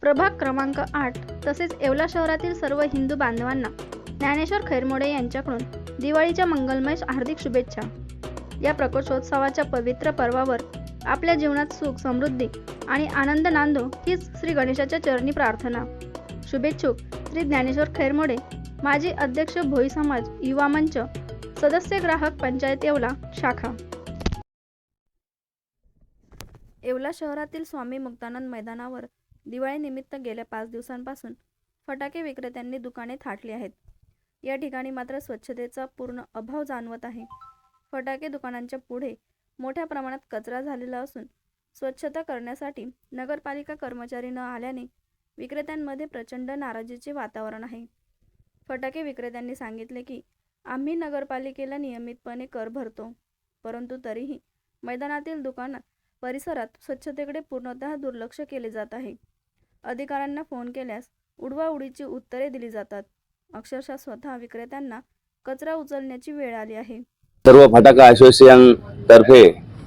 प्रभाग क्रमांक आठ तसेच येवला शहरातील सर्व हिंदू बांधवांना ज्ञानेश्वर खैरमोडे यांच्याकडून दिवाळीच्या मंगलमय हार्दिक शुभेच्छा. या प्रकोशोत्सवाच्या पवित्र पर्वावर आपल्या जीवनात सुख समृद्धी आणि आनंद नांदो हीच श्री गणेशाच्या चरणी प्रार्थना. शुभेच्छुक श्री ज्ञानेश्वर खैरमोडे माजी अध्यक्ष भोई समाज युवा मंच सदस्य ग्राहक पंचायत येवला शाखा. येवला शहरातील स्वामी मुक्तानंद मैदानावर दिवाळीनिमित्त गेल्या पाच दिवसांपासून फटाके विक्रेत्यांनी दुकाने थाटली आहेत. या ठिकाणी मात्र स्वच्छतेचा पूर्ण अभाव जाणवत आहे. फटाके दुकानांच्या पुढे मोठ्या प्रमाणात कचरा झालेला असून स्वच्छता करण्यासाठी नगरपालिका कर्मचारी न आल्याने विक्रेत्यांमध्ये प्रचंड नाराजीचे वातावरण आहे. फटाके विक्रेत्यांनी सांगितले की आम्ही नगरपालिकेला नियमितपणे कर भरतो परंतु तरीही मैदानातील दुकानात परिसरात स्वच्छतेकडे पूर्णतः दुर्लक्ष केले जात आहे. अधिकाऱ्यांना फोन केल्यास उडवाउडीची उत्तरे दिली जातात. अक्षरशः स्वतः विक्रेत्यांना कचरा उचलण्याची वेळ आली आहे. सर्व फटाका असोसिएशन तर्फे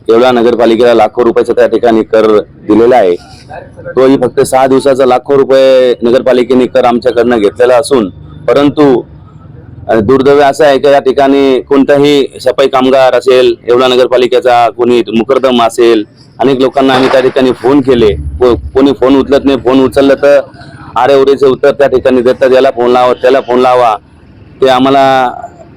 येवला नगरपालिकेला लाखो रुपयाचा त्या ठिकाणी कर दिलेला आहे. तोही फक्त सहा दिवसाचा लाखो रुपये नगरपालिकेने कर आमच्याकडनं घेतलेला असून परंतु दुर्दैव असं आहे की या ठिकाणी कोणताही सफाई कामगार असेल येवला नगरपालिकेचा कोणी मुकरदम असेल अनेक लोकांना आम्ही त्या ठिकाणी फोन केले. को- कोणी फोन उचलत नाही फोन उचललं तर आरे उरेचे उत्तर त्या ठिकाणी देतात याला फोन लावा त्याला फोन लावा. ते आम्हाला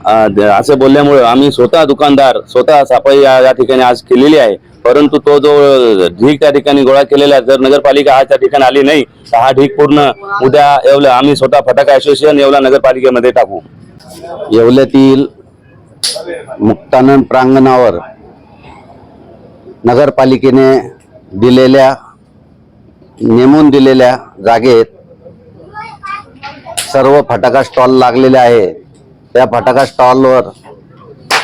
असे बोलल्यामुळं बोलल्यामुळे आम्ही स्वतः दुकानदार स्वतः सफाई या ठिकाणी आज केलेली आहे. परंतु तो जो ढीक त्या ठिकाणी गोळा केलेला आहे जर नगरपालिका आज त्या ठिकाणी आली नाही तर हा ढीक पूर्ण उद्या येवला आम्ही स्वतः फटाका असोसिएशन येवला नगरपालिकेमध्ये टाकू. येवल्यातील मुक्तानंद प्रांगणावर नगरपालिकेने दिलेल्या नेमून दिलेल्या जागेत सर्व फटाका स्टॉल लागलेले आहे. त्या फटाका स्टॉलवर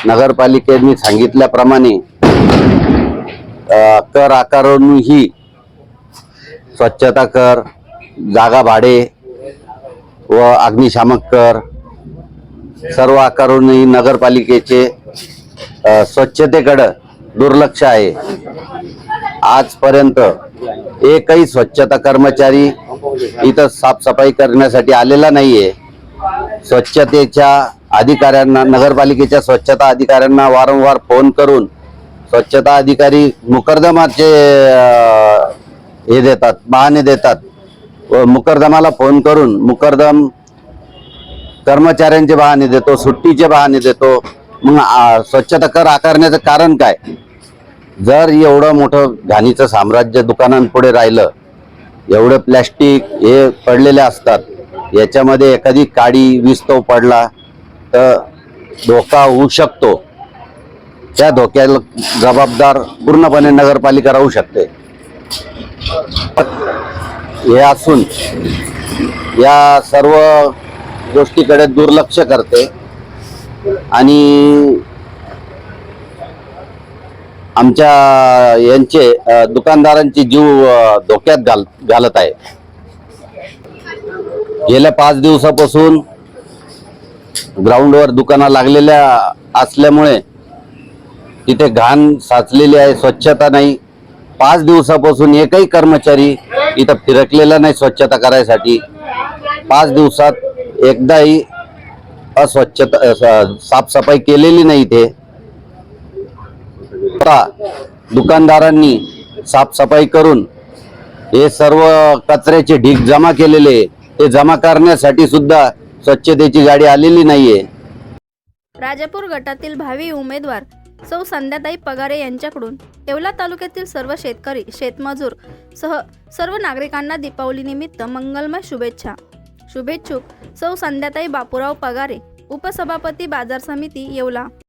नगरपालिकेने सांगितल्याप्रमाणे कर आकारूनही स्वच्छता कर जागा भाडे व अग्निशामक कर सर्व आकारूनही नगरपालिकेचे स्वच्छतेकडं दुर्लक्ष आहे. आजपर्यंत एकही स्वच्छता कर्मचारी इथं साफसफाई करण्यासाठी आलेला नाहीये. स्वच्छतेच्या अधिकाऱ्यांना नगरपालिकेच्या स्वच्छता अधिकाऱ्यांना वारंवार फोन करून स्वच्छता अधिकारी मुकर्दमाचे हे देतात बहाणे देतात. व मुकर्दमाला फोन करून मुकर्दम कर्मचाऱ्यांचे बहाणे देतो सुट्टीचे बहाणे देतो. मग स्वच्छता कर आकारण्याचं कारण काय? जर एवढं मोठं घाणीचं साम्राज्य दुकानांपुढे राहिलं एवढं प्लॅस्टिक हे पडलेले असतात याच्यामध्ये एखादी काडी विस्तव पडला तर धोका होऊ शकतो. त्या धोक्याला जबाबदार पूर्णपणे नगरपालिका राहू शकते. हे असून या सर्व गोष्टीकडे दुर्लक्ष करते. आणि आमच्या यांचे दुकानदारांचे जीव धोक्यात घाल घालत आहे. गेल्या पाच दिवसापासून ग्राउंडवर दुकानं लागलेल्या असल्यामुळे तिथे घाण साचलेली आहे स्वच्छता नाही. पाच दिवसापासून एकही कर्मचारी इथं फिरकलेला नाही स्वच्छता करायसाठी. पाच दिवसात एकदाही अस्वच्छता साफसफाई केलेली नाही इथे. आता दुकानदारांनी साफसफाई करून हे सर्व कचऱ्याचे ढीक जमा केलेले ते जमा करण्यासाठी सुद्धा स्वच्छतेची गाडी आलेली नाहीये. राजापूर गटातील भावी उमेदवार सौ संध्याताई पगारे यांच्याकडून येवला तालुक्यातील सर्व शेतकरी शेतमजूर सह सर्व नागरिकांना दीपावलीनिमित्त मंगलमय शुभेच्छा. शुभेच्छुक. सौ संध्याताई बापूराव पगारे. उपसभापती बाजार समिती येवला.